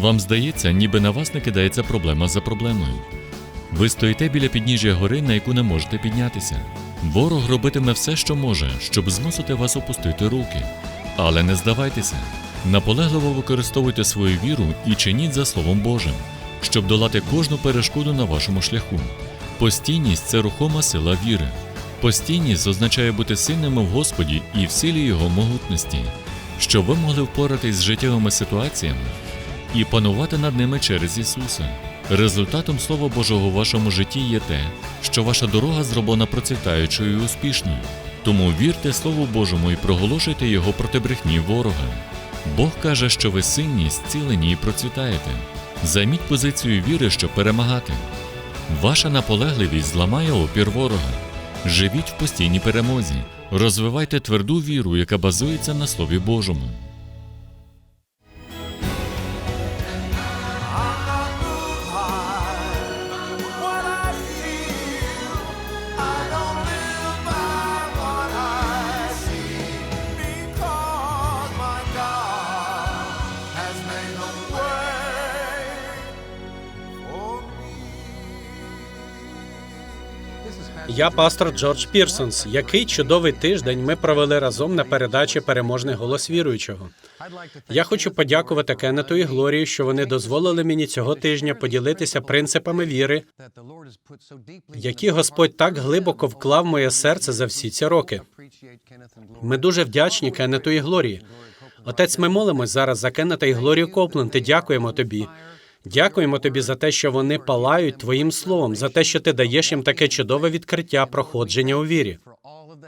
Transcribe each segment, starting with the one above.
Вам здається, ніби на вас не кидається проблема за проблемою. Ви стоїте біля підніжжя гори, на яку не можете піднятися. Ворог робитиме все, що може, щоб змусити вас опустити руки. Але не здавайтеся. Наполегливо використовуйте свою віру і чиніть за Словом Божим, щоб долати кожну перешкоду на вашому шляху. Постійність це рухома сила віри. Постійність означає бути сильними в Господі і в силі Його могутності, щоб ви могли впоратись з життєвими ситуаціями і панувати над ними через Ісуса. Результатом Слова Божого в вашому житті є те, що ваша дорога зроблена процвітаючою і успішною. Тому вірте Слову Божому і проголошуйте його проти брехні ворога. Бог каже, що ви сильні, зцілені і процвітаєте. Займіть позицію віри, щоб перемагати. Ваша наполегливість зламає опір ворога. Живіть в постійній перемозі, розвивайте тверду віру, яка базується на Слові Божому. Я пастор Джордж Пірсонс. Який чудовий тиждень ми провели разом на передачі Переможний голос віруючого. Я хочу подякувати Кеннету і Глорії, що вони дозволили мені цього тижня поділитися принципами віри, які Господь так глибоко вклав в моє серце за всі ці роки. Ми дуже вдячні Кеннету і Глорії. Отець, ми молимось зараз за Кеннета і Глорію Копленд і дякуємо тобі. Дякуємо тобі за те, що вони палають твоїм словом, за те, що ти даєш їм таке чудове відкриття проходження у вірі.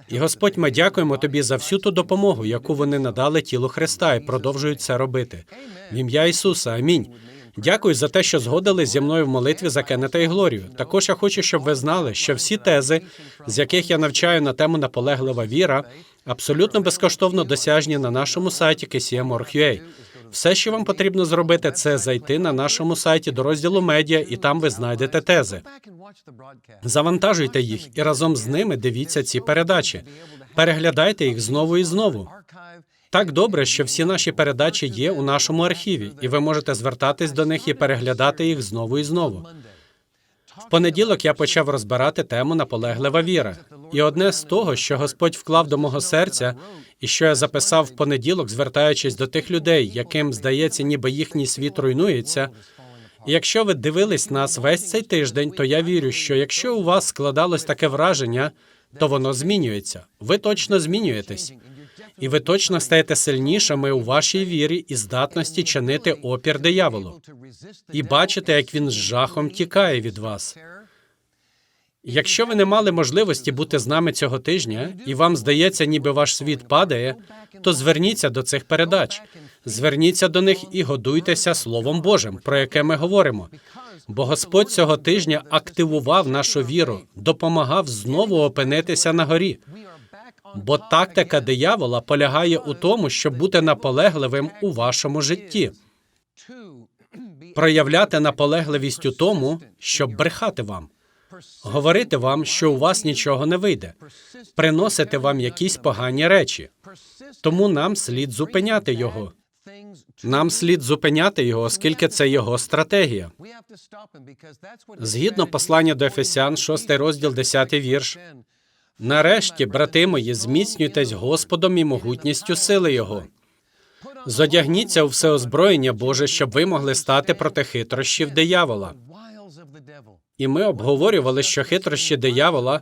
І Господь, ми дякуємо тобі за всю ту допомогу, яку вони надали тілу Христа, і продовжують це робити. В ім'я Ісуса, амінь. Дякую за те, що згодились зі мною в молитві за Кеннета і Глорію. Також я хочу, щоб ви знали, що всі тези, з яких я навчаю на тему наполеглива віра, абсолютно безкоштовно досяжні на нашому сайті KCM.org.ua. Все, що вам потрібно зробити, це зайти на нашому сайті до розділу медіа, і там ви знайдете тези. Завантажуйте їх і разом з ними дивіться ці передачі. Переглядайте їх знову і знову. Так добре, що всі наші передачі є у нашому архіві, і ви можете звертатись до них і переглядати їх знову і знову. В понеділок я почав розбирати тему наполеглива віра. І одне з того, що Господь вклав до мого серця, і що я записав в понеділок, звертаючись до тих людей, яким здається, ніби їхній світ руйнується. Якщо ви дивились нас весь цей тиждень, то я вірю, що якщо у вас складалось таке враження, то воно змінюється. Ви точно змінюєтесь. І ви точно стаєте сильнішими у вашій вірі і здатності чинити опір дияволу. І бачите, як він з жахом тікає від вас. Якщо ви не мали можливості бути з нами цього тижня, і вам здається, ніби ваш світ падає, то зверніться до цих передач, зверніться до них і годуйтеся Словом Божим, про яке ми говоримо. Бо Господь цього тижня активував нашу віру, допомагав знову опинитися на горі. Бо тактика диявола полягає у тому, щоб бути наполегливим у вашому житті, проявляти наполегливість у тому, щоб брехати вам, говорити вам, що у вас нічого не вийде, приносити вам якісь погані речі. Тому нам слід зупиняти його. Нам слід зупиняти його, оскільки це його стратегія. Згідно послання до Ефесян, 6 розділ, 10 вірш. Нарешті, брати мої, зміцнюйтесь Господом і могутністю сили Його. Зодягніться у все озброєння Боже, щоб ви могли стати проти хитрощів диявола. І ми обговорювали, що хитрощі диявола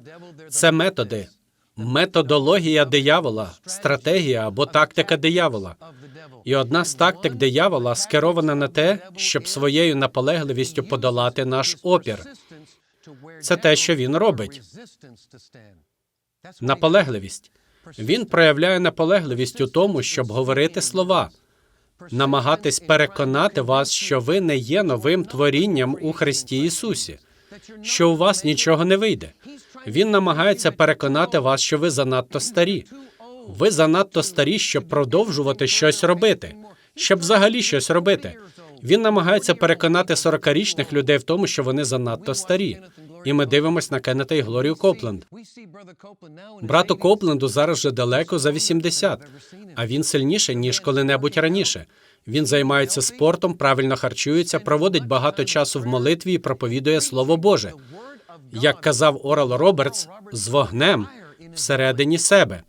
це методи, методологія диявола, стратегія або тактика диявола. І одна з тактик диявола скерована на те, щоб своєю наполегливістю подолати наш опір. Це те, що він робить. Наполегливість. Він проявляє наполегливість у тому, щоб говорити слова, намагатись переконати вас, що ви не є новим творінням у Христі Ісусі, що у вас нічого не вийде. Він намагається переконати вас, що ви занадто старі. Ви занадто старі, щоб продовжувати щось робити, щоб взагалі щось робити. Він намагається переконати 40-річних людей в тому, що вони занадто старі. І ми дивимось на Кеннета і Глорію Копленд. Брату Копленду зараз вже далеко за 80, а він сильніший, ніж коли-небудь раніше. Він займається спортом, правильно харчується, проводить багато часу в молитві і проповідує Слово Боже. Як казав Орел Робертс, з вогнем всередині себе.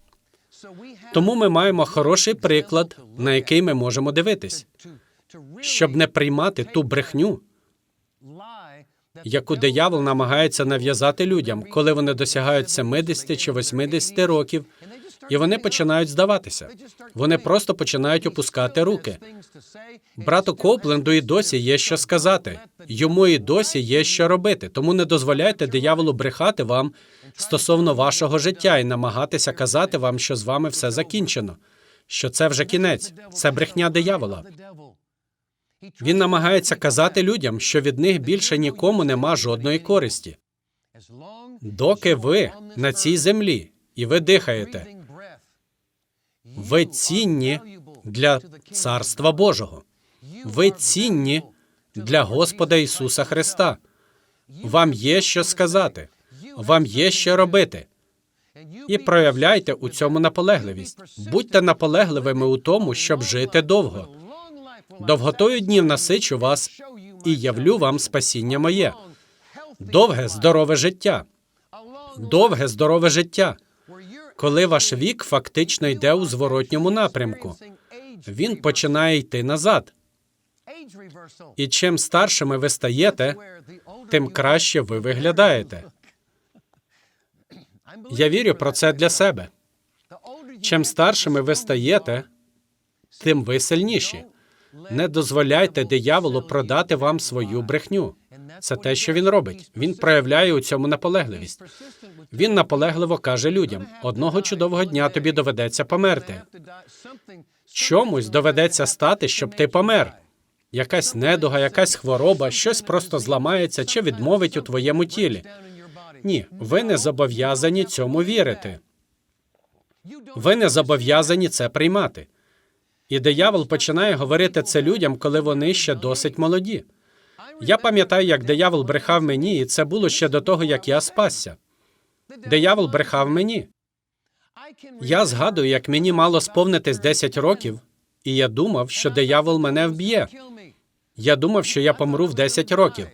Тому ми маємо хороший приклад, на який ми можемо дивитись, щоб не приймати ту брехню, яку диявол намагається нав'язати людям, коли вони досягають 70 чи 80 років, і вони починають здаватися. Вони просто починають опускати руки. Брату Копленду і досі є що сказати. Йому і досі є що робити. Тому не дозволяйте дияволу брехати вам стосовно вашого життя і намагатися казати вам, що з вами все закінчено, що це вже кінець, це брехня диявола. Він намагається казати людям, що від них більше нікому нема жодної користі. Доки ви на цій землі і ви дихаєте, ви цінні для Царства Божого. Ви цінні для Господа Ісуса Христа. Вам є що сказати, вам є що робити. І проявляйте у цьому наполегливість. Будьте наполегливими у тому, щоб жити довго. Довготою днів насичу вас і явлю вам спасіння моє. Довге здорове життя. Довге здорове життя. Коли ваш вік фактично йде у зворотньому напрямку, він починає йти назад. І чим старшими ви стаєте, тим краще ви виглядаєте. Я вірю про це для себе. Чим старшими ви стаєте, тим ви сильніші. Не дозволяйте дияволу продати вам свою брехню. Це те, що він робить. Він проявляє у цьому наполегливість. Він наполегливо каже людям: одного чудового дня тобі доведеться померти. Чомусь доведеться стати, щоб ти помер. Якась недуга, якась хвороба, щось просто зламається чи відмовить у твоєму тілі. Ні, ви не зобов'язані цьому вірити. Ви не зобов'язані це приймати. І диявол починає говорити це людям, коли вони ще досить молоді. Я пам'ятаю, як диявол брехав мені, і це було ще до того, як я спасся. Диявол брехав мені. Я згадую, як мені мало сповнитись 10 років, і я думав, що диявол мене вб'є. Я думав, що я помру в 10 років.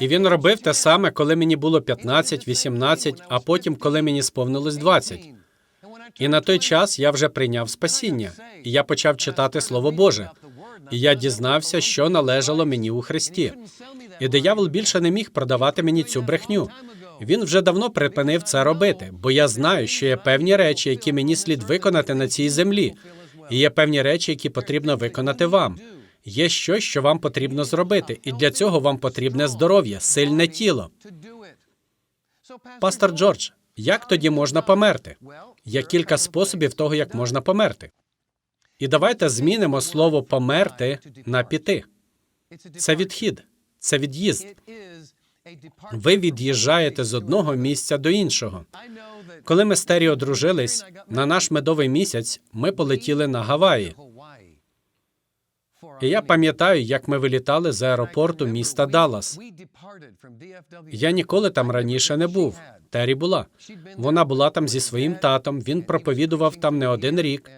І він робив те саме, коли мені було 15, 18, а потім, коли мені сповнилось 20. І на той час я вже прийняв спасіння, і я почав читати Слово Боже. І я дізнався, що належало мені у Христі. І диявол більше не міг продавати мені цю брехню. Він вже давно припинив це робити, бо я знаю, що є певні речі, які мені слід виконати на цій землі, і є певні речі, які потрібно виконати вам. Є щось, що вам потрібно зробити, і для цього вам потрібне здоров'я, сильне тіло. Пастор Джордж, як тоді можна померти? Є кілька способів того, як можна померти. І давайте змінимо слово померти на піти. Це відхід, це від'їзд. Ви від'їжджаєте з одного місця до іншого. Коли ми з Террі одружились, на наш медовий місяць ми полетіли на Гаваї. І я пам'ятаю, як ми вилітали з аеропорту міста Даллас. Я ніколи там раніше не був. Террі була. Вона була там зі своїм татом. Він проповідував там не один рік.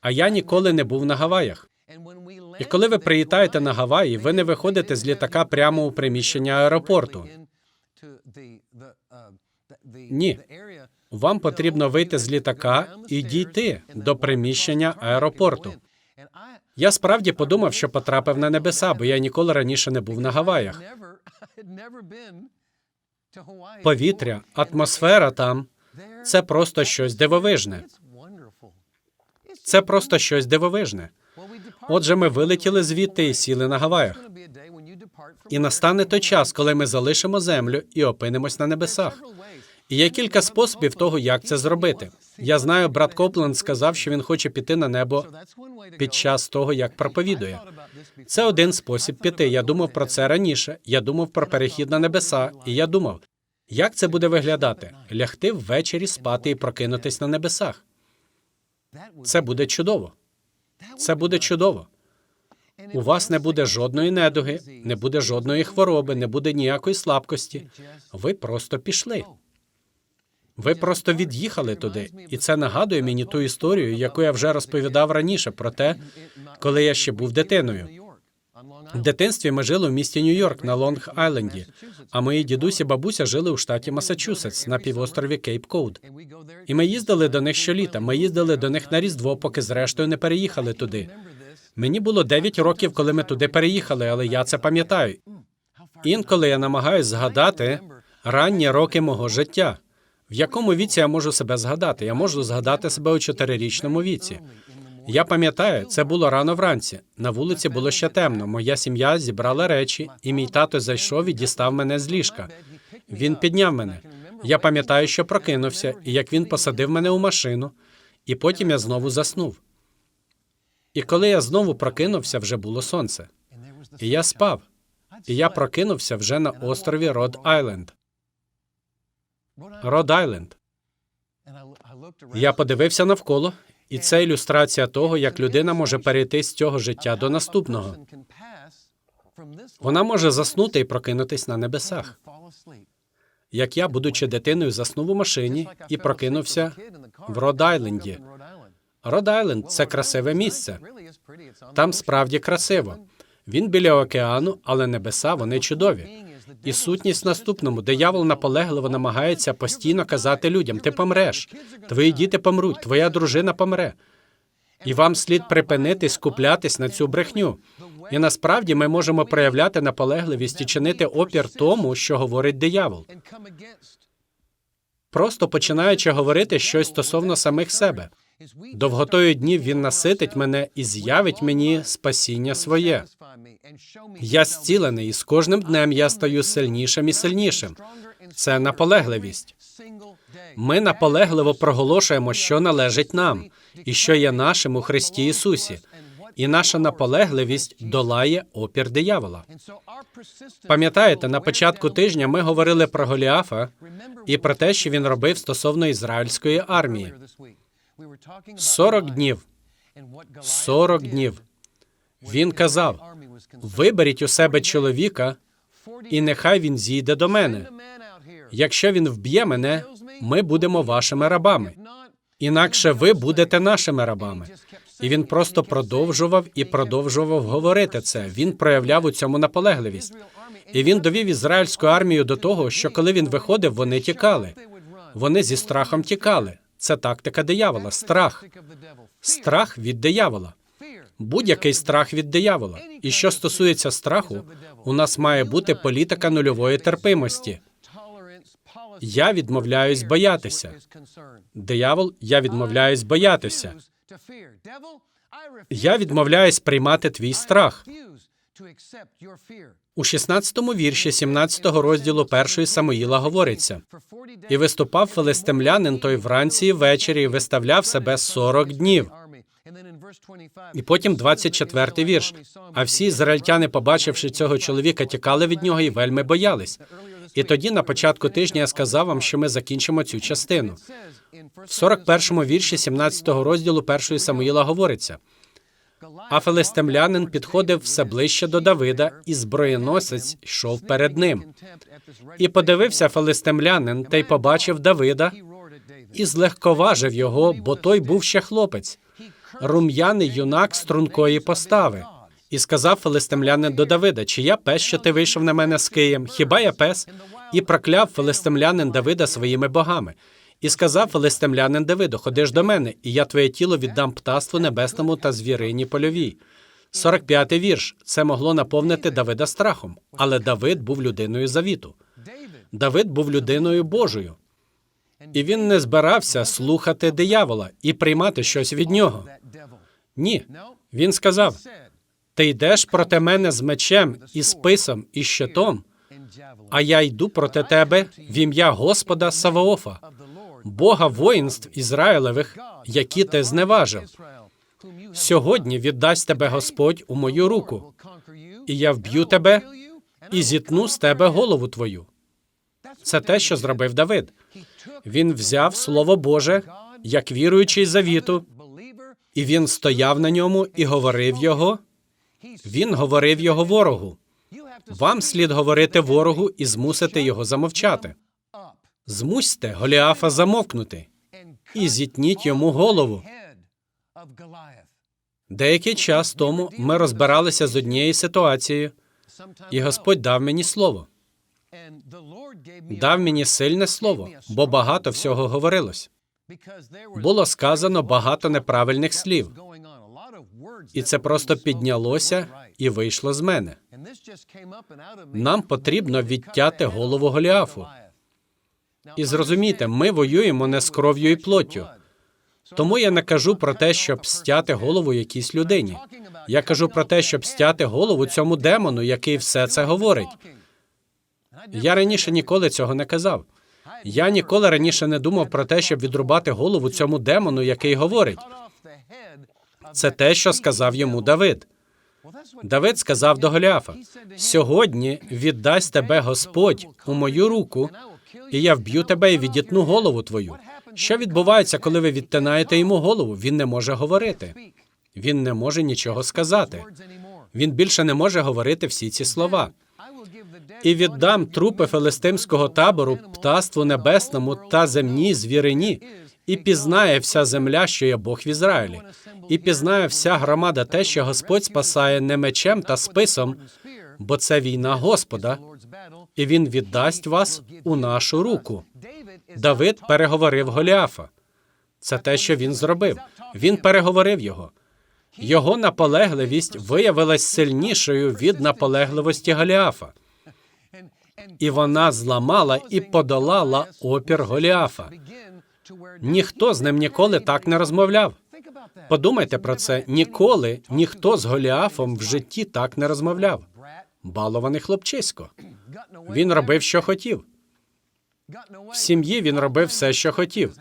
А я ніколи не був на Гаваях. І коли ви приїтаєте на Гаваї, ви не виходите з літака прямо у приміщення аеропорту. Ні. Вам потрібно вийти з літака і дійти до приміщення аеропорту. Я справді подумав, що потрапив на небеса, бо я ніколи раніше не був на Гаваях. Повітря, атмосфера там це просто щось дивовижне. Це просто щось дивовижне. Отже, ми вилетіли звідти і сіли на Гаваях. І настане той час, коли ми залишимо землю і опинимось на небесах. І є кілька способів того, як це зробити. Я знаю, брат Копленд сказав, що він хоче піти на небо під час того, як проповідує. Це один спосіб піти. Я думав про це раніше. Я думав про перехід на небеса, і я думав, як це буде виглядати? Лягти ввечері спати і прокинутись на небесах. Це буде чудово. Це буде чудово. У вас не буде жодної недуги, не буде жодної хвороби, не буде ніякої слабкості. Ви просто пішли. Ви просто від'їхали туди, і це нагадує мені ту історію, яку я вже розповідав раніше про те, коли я ще був дитиною. В дитинстві ми жили в місті Нью-Йорк на Лонг-Айленді, а мої дідусь і бабуся жили у штаті Масачусетс на півострові Кейп Коуд. І ми їздили до них щоліта. Ми їздили до них на Різдво, поки зрештою не переїхали туди. Мені було 9 років, коли ми туди переїхали, але я це пам'ятаю. Інколи я намагаюсь згадати ранні роки мого життя. В якому віці я можу себе згадати? Я можу згадати себе у чотирирічному віці. Я пам'ятаю, це було рано вранці. На вулиці було ще темно. Моя сім'я зібрала речі, і мій тато зайшов і дістав мене з ліжка. Він підняв мене. Я пам'ятаю, що прокинувся, і як він посадив мене у машину, і потім я знову заснув. І коли я знову прокинувся, вже було сонце. І я спав. І я прокинувся вже на острові Род Айленд. Род Айленд. Я подивився навколо, і це ілюстрація того, як людина може перейти з цього життя до наступного. Вона може заснути і прокинутись на небесах. Як я, будучи дитиною, заснув у машині і прокинувся в Род-Айленді. Род-Айленд – це красиве місце. Там справді красиво. Він біля океану, але небеса вони чудові. І сутність в наступному, диявол наполегливо намагається постійно казати людям: ти помреш, твої діти помруть, твоя дружина помре. І вам слід припинити скуплятись на цю брехню. І насправді ми можемо проявляти наполегливість і чинити опір тому, що говорить диявол, просто починаючи говорити щось стосовно самих себе. Довготою днів він наситить мене і з'явить мені спасіння своє. Я зцілений, і з кожним днем я стаю сильнішим і сильнішим. Це наполегливість. Ми наполегливо проголошуємо, що належить нам, і що є нашим у Христі Ісусі. І наша наполегливість долає опір диявола. Пам'ятаєте, на початку тижня ми говорили про Голіафа і про те, що він робив стосовно ізраїльської армії. 40 днів. 40 днів. Він казав: виберіть у себе чоловіка, і нехай він зійде до мене. Якщо він вб'є мене, ми будемо вашими рабами. Інакше ви будете нашими рабами. І він просто продовжував і продовжував говорити це. Він проявляв у цьому наполегливість. І він довів ізраїльську армію до того, що коли він виходив, вони тікали. Вони зі страхом тікали. Це тактика диявола. Страх. Страх від диявола. Будь-який страх від диявола. І що стосується страху, у нас має бути політика нульової терпимості. Я відмовляюсь боятися. Диявол, я відмовляюсь боятися. Я відмовляюсь приймати твій страх. У 16-му вірші 17-го розділу першої Самуїла говориться: і виступав филистимлянин той вранці і ввечері і виставляв себе 40 днів. І потім 24-й вірш. А всі ізраїльтяни, побачивши цього чоловіка, тікали від нього і вельми боялись. І тоді на початку тижня я сказав вам, що ми закінчимо цю частину. В 41-му вірші 17-го розділу першої Самуїла говориться. А филистимлянин підходив все ближче до Давида, і зброєносець йшов перед ним. І подивився филистимлянин та й побачив Давида, і злегковажив його, бо той був ще хлопець, рум'яний юнак стрункої постави. І сказав филистимлянин до Давида: Чи я пес, що ти вийшов на мене з Києм? Хіба я пес? І прокляв филистимлянин Давида своїми богами. І сказав филистимлянин Давиду: Ходиш до мене, і я твоє тіло віддам птаству небесному та звірині польовій. 45-й вірш. Це могло наповнити Давида страхом, але Давид був людиною завіту. Давид був людиною Божою. І він не збирався слухати диявола і приймати щось від нього. Ні. Він сказав: Ти йдеш проти мене з мечем, і списом, і щитом, а я йду проти тебе в ім'я Господа Саваофа, Бога воїнств Ізраїлевих, які ти зневажив. Сьогодні віддасть тебе Господь у мою руку, і я вб'ю тебе і зітну з тебе голову твою. Це те, що зробив Давид. Він взяв Слово Боже як віруючий завіту, і він стояв на ньому і говорив його. Він говорив його ворогу. Вам слід говорити ворогу і змусити його замовчати. Змусьте Голіафа замовкнути і зітніть йому голову. Деякий час тому ми розбиралися з однією ситуацією, і Господь дав мені слово. Дав мені сильне слово, бо багато всього говорилось. Було сказано багато неправильних слів, і це просто піднялося і вийшло з мене. Нам потрібно відтяти голову Голіафу. І зрозумійте, ми воюємо не з кров'ю і плоттю. Тому я не кажу про те, щоб стяти голову якійсь людині. Я кажу про те, щоб стяти голову цьому демону, який все це говорить. Я раніше ніколи цього не казав. Я ніколи раніше не думав про те, щоб відрубати голову цьому демону, який говорить. Це те, що сказав йому Давид. Давид сказав до Голіафа: сьогодні віддасть тебе Господь у мою руку, і я вб'ю тебе і відітну голову твою. Що відбувається, коли ви відтинаєте йому голову? Він не може говорити. Він не може нічого сказати. Він більше не може говорити всі ці слова. І віддам трупи филистимського табору птаству небесному та земній звірині, і пізнає вся земля, що я Бог в Ізраїлі, і пізнає вся громада те, що Господь спасає не мечем та списом, бо це війна Господа, і він віддасть вас у нашу руку. Давид переговорив Голіафа. Це те, що він зробив. Він переговорив його. Його наполегливість виявилась сильнішою від наполегливості Голіафа. І вона зламала і подолала опір Голіафа. Ніхто з ним ніколи так не розмовляв. Подумайте про це: ніколи ніхто з Голіафом в житті так не розмовляв. Балований хлопчисько. Він робив, що хотів. В сім'ї він робив все, що хотів.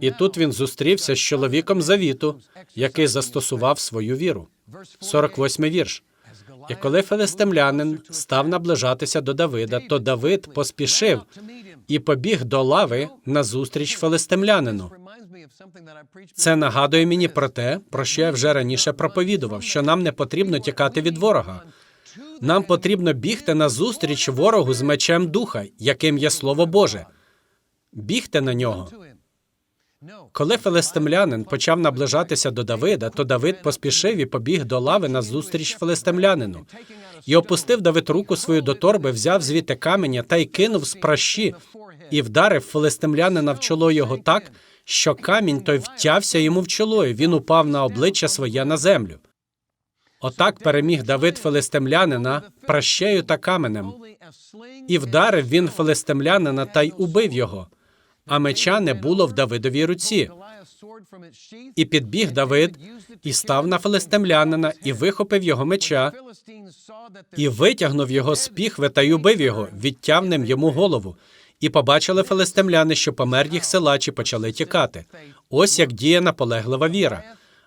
І тут він зустрівся з чоловіком завіту, який застосував свою віру. 48 вірш. І коли филистимлянин став наближатися до Давида, то Давид поспішив і побіг до лави назустріч филистимлянину. Це нагадує мені про те, про що я вже раніше проповідував, що нам не потрібно тікати від ворога. Нам потрібно бігти назустріч ворогу з мечем духа, яким є Слово Боже. Бігти на нього. Коли филистимлянин почав наближатися до Давида, то Давид поспішив і побіг до лави назустріч филистимлянину. І опустив Давид руку свою до торби, взяв звідти каменя та й кинув з пращі, і вдарив филистимлянина в чоло його так, що камінь той втявся йому в чоло, і він упав на обличчя своє на землю. Отак переміг Давид филистимлянина пращею та каменем. І вдарив він филистимлянина та й убив його. А меча не було в Давидовій руці. І підбіг Давид і став на филистимлянина, і вихопив його меча, і витягнув його з піхви та й убив його, відтявним йому голову. І побачили филистимляни, що помер їх силач і почали тікати. Ось як діє наполеглива віра.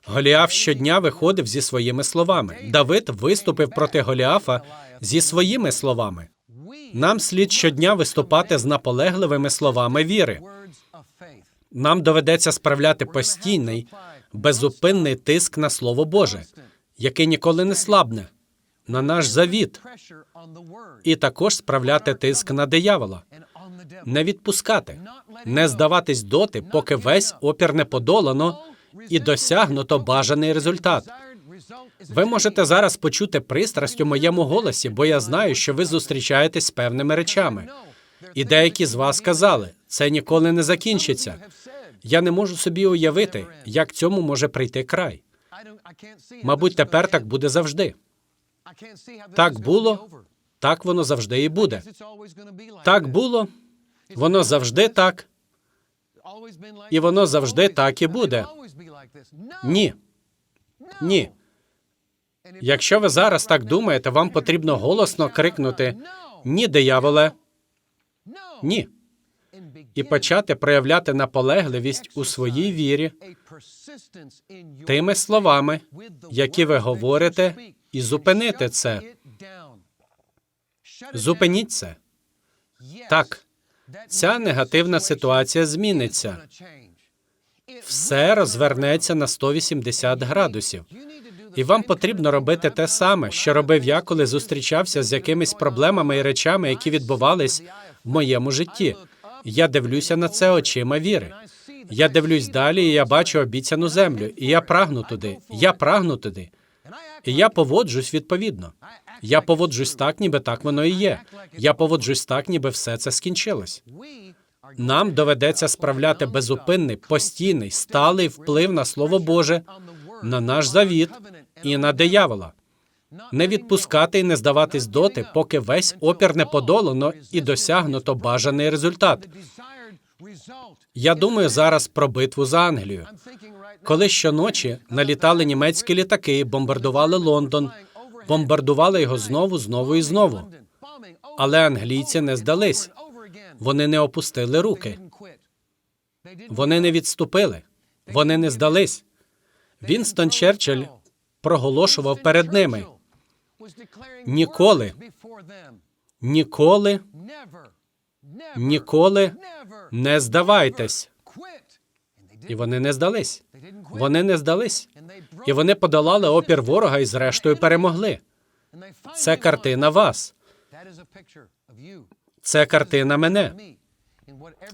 Голіаф щодня виходив зі своїми словами. Давид виступив проти Голіафа зі своїми словами. Нам слід щодня виступати з наполегливими словами віри. Нам доведеться справляти постійний, безупинний тиск на Слово Боже, який ніколи не слабне, на наш завіт, і також справляти тиск на диявола, не відпускати, не здаватись доти, поки весь опір не подолано і досягнуто бажаний результат. Ви можете зараз почути пристрасть у моєму голосі, бо я знаю, що ви зустрічаєтесь з певними речами. І деякі з вас сказали, це ніколи не закінчиться. Я не можу собі уявити, як цьому може прийти край. Мабуть, тепер так буде завжди. Так було, так воно завжди і буде. Так було, воно завжди так, і воно завжди так і буде. Ні. Ні. Якщо ви зараз так думаєте, вам потрібно голосно крикнути Ні, дияволе, ні. І почати проявляти наполегливість у своїй вірі тими словами, які ви говорите, і зупинити це. Зупиніть це. Так, ця негативна ситуація зміниться. Все розвернеться на 180 градусів. І вам потрібно робити те саме, що робив я, коли зустрічався з якимись проблемами і речами, які відбувались в моєму житті. Я дивлюся на це очима віри. Я дивлюсь далі, і я бачу обіцяну землю, і я прагну туди. Я прагну туди. І я поводжусь відповідно. Я поводжусь так, ніби так воно і є. Я поводжусь так, ніби все це скінчилось. Нам доведеться справляти безупинний, постійний, сталий вплив на Слово Боже, на наш завіт і на диявола. Не відпускати і не здаватись доти, поки весь опір не подолано і досягнуто бажаний результат. Я думаю зараз про битву за Англію. Коли щоночі налітали німецькі літаки, бомбардували Лондон, бомбардували його знову, знову і знову. Але англійці не здались. Вони не опустили руки. Вони не відступили. Вони не здались. Вінстон Черчилль проголошував перед ними Ніколи, ніколи, ніколи не здавайтесь. І вони не здались. Вони не здались. І вони подолали опір ворога і зрештою перемогли. Це картина вас. Це картина мене.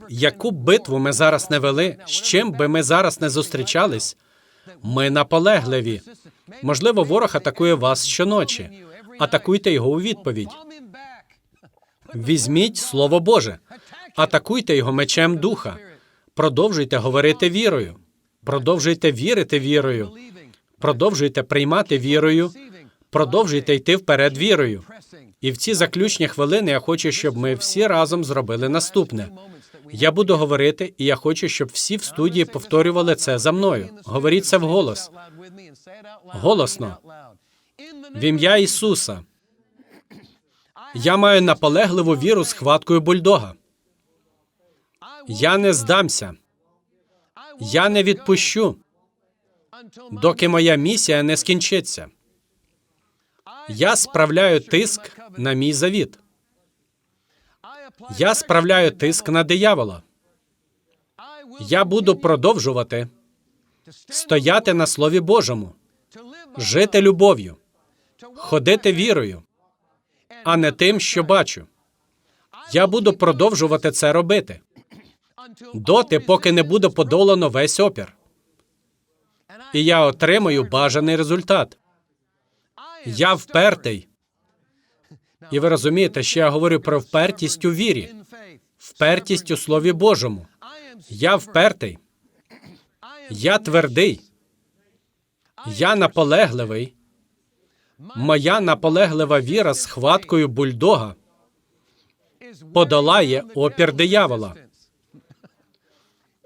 Яку б битву ми зараз не вели, з чим би ми зараз не зустрічались, ми наполегливі. Можливо, ворог атакує вас щоночі. Атакуйте його у відповідь. Візьміть Слово Боже, атакуйте його мечем духа. Продовжуйте говорити вірою. Продовжуйте вірити вірою. Продовжуйте приймати вірою. Продовжуйте йти вперед вірою. І в ці заключні хвилини я хочу, щоб ми всі разом зробили наступне. Я буду говорити, і я хочу, щоб всі в студії повторювали це за мною. Говоріть це вголос. Голосно. В ім'я Ісуса. Я маю наполегливу віру з хваткою бульдога. Я не здамся. Я не відпущу, доки моя місія не скінчиться. Я справляю тиск на мій завіт. Я справляю тиск на диявола. Я буду продовжувати стояти на Слові Божому, жити любов'ю, ходити вірою, а не тим, що бачу. Я буду продовжувати це робити доти, поки не буде подолано весь опір. І я отримаю бажаний результат. Я впертий. І ви розумієте, що я говорю про впертість у вірі, впертість у Слові Божому. Я впертий. Я твердий. Я наполегливий. Моя наполеглива віра з хваткою бульдога подолає опір диявола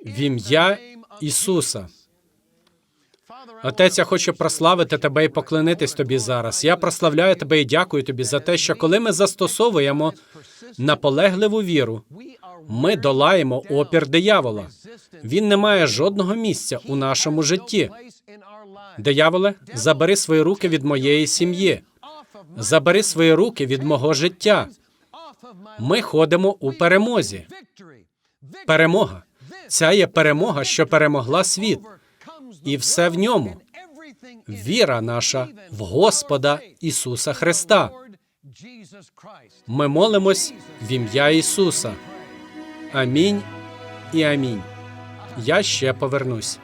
в ім'я Ісуса. Отець, я хочу прославити тебе і поклонитись тобі зараз. Я прославляю тебе і дякую тобі за те, що коли ми застосовуємо наполегливу віру, ми долаємо опір диявола. Він не має жодного місця у нашому житті. Дияволе, забери свої руки від моєї сім'ї, забери свої руки від мого життя. Ми ходимо у перемозі. Перемога. Ця є перемога, що перемогла світ, і все в ньому. Віра наша в Господа Ісуса Христа. Ми молимось в ім'я Ісуса. Амінь і амінь. Я ще повернусь.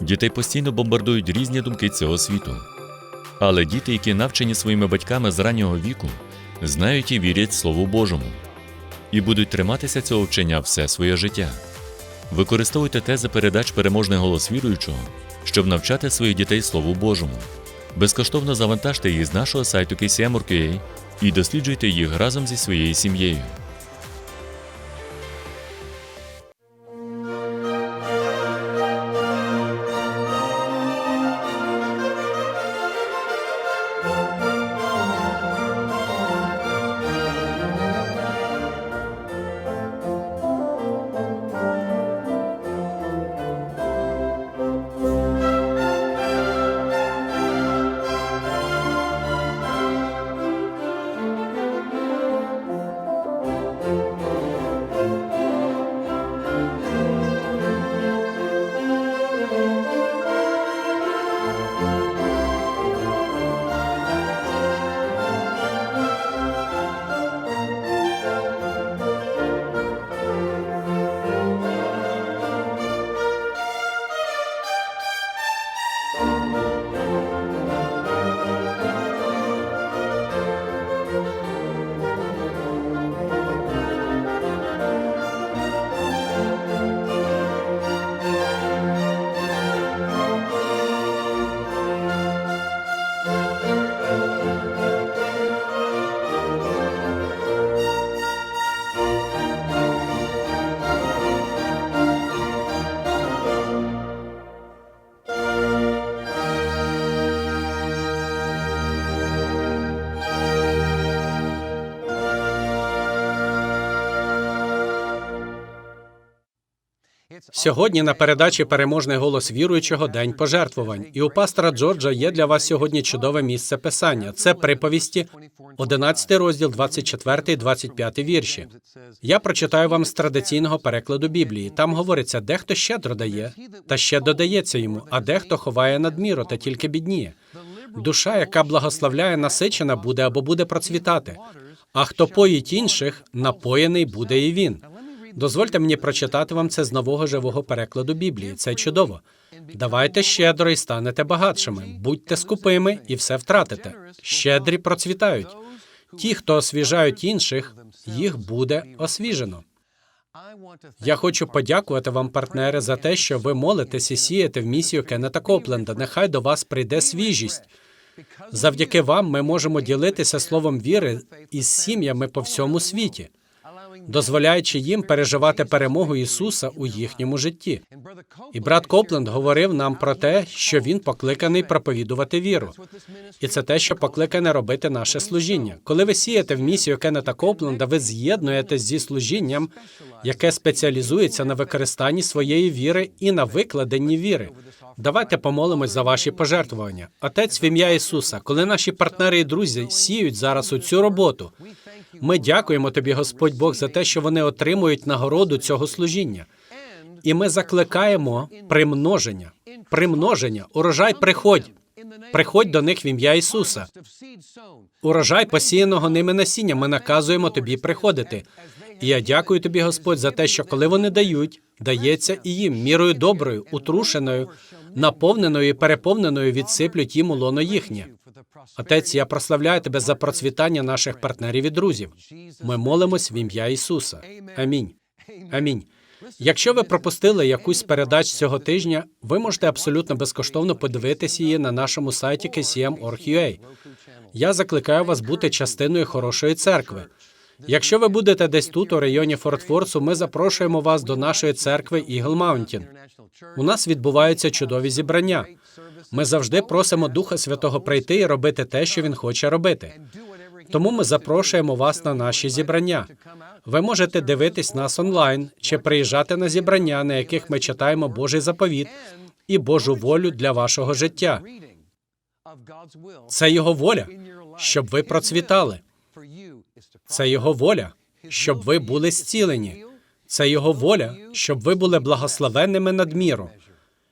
Дітей постійно бомбардують різні думки цього світу. Але діти, які навчені своїми батьками з раннього віку, знають і вірять Слову Божому і будуть триматися цього вчення все своє життя. Використовуйте тези передач переможний голос віруючого, щоб навчати своїх дітей Слову Божому. Безкоштовно завантажте їх з нашого сайту KCM.org.ua і досліджуйте їх разом зі своєю сім'єю. Сьогодні на передачі Переможний голос віруючого День пожертвувань. І у пастора Джорджа є для вас сьогодні чудове місце писання. Це приповісті, 11 розділ, 24 і 25 вірші. Я прочитаю вам з традиційного перекладу Біблії. Там говориться: дехто щедро дає, та ще додається йому, а дехто ховає надміру та тільки бідніє. Душа, яка благословляє насичена, буде або буде процвітати. А хто поїть інших, напоєний буде і він. Дозвольте мені прочитати вам це з нового живого перекладу Біблії. Це чудово. Давайте щедро і станете багатшими. Будьте скупими і все втратите. Щедрі процвітають. Ті, хто освіжають інших, їх буде освіжено. Я хочу подякувати вам, партнери, за те, що ви молитесь і сієте в місію Кеннета Копленда. Нехай до вас прийде свіжість. Завдяки вам ми можемо ділитися словом віри із сім'ями по всьому світі, дозволяючи їм переживати перемогу Ісуса у їхньому житті. І брат Копленд говорив нам про те, що він покликаний проповідувати віру. І це те, що покликане робити наше служіння. Коли ви сієте в місію Кеннета Копленда, ви з'єднуєтесь зі служінням, яке спеціалізується на використанні своєї віри і на викладенні віри. Давайте помолимось за ваші пожертвування. Отець в ім'я Ісуса, коли наші партнери і друзі сіють зараз у цю роботу, ми дякуємо тобі, Господь Бог, за те, що вони отримують нагороду цього служіння. І ми закликаємо примноження, примноження, урожай приходь. Приходь до них в ім'я Ісуса. Урожай посіяного ними насіння. Ми наказуємо тобі приходити. І я дякую тобі, Господь, за те, що коли вони дають, дається і їм мірою доброю, утрушеною, наповненою і переповненою відсиплють їм у лоно їхнє. Отець, я прославляю тебе за процвітання наших партнерів і друзів. Ми молимось в ім'я Ісуса. Амінь. Амінь. Якщо ви пропустили якусь з передач цього тижня, ви можете абсолютно безкоштовно подивитися її на нашому сайті kcm.org.ua. Я закликаю вас бути частиною хорошої церкви. Якщо ви будете десь тут, у районі Форт-Форсу, ми запрошуємо вас до нашої церкви Eagle Mountain. У нас відбуваються чудові зібрання. Ми завжди просимо Духа Святого прийти і робити те, що він хоче робити. Тому ми запрошуємо вас на наші зібрання. Ви можете дивитись нас онлайн чи приїжджати на зібрання, на яких ми читаємо Божий заповіт і Божу волю для вашого життя. Це його воля, щоб ви процвітали. Це його воля, щоб ви були зцілені. Це його воля, щоб ви були благословенними надміру.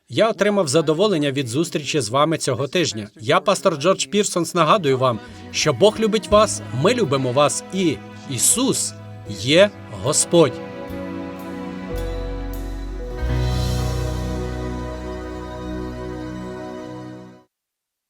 Я отримав задоволення від зустрічі з вами цього тижня. Я, пастор Джордж Пірсонс, нагадую вам, що Бог любить вас, ми любимо вас, і Ісус є Господь.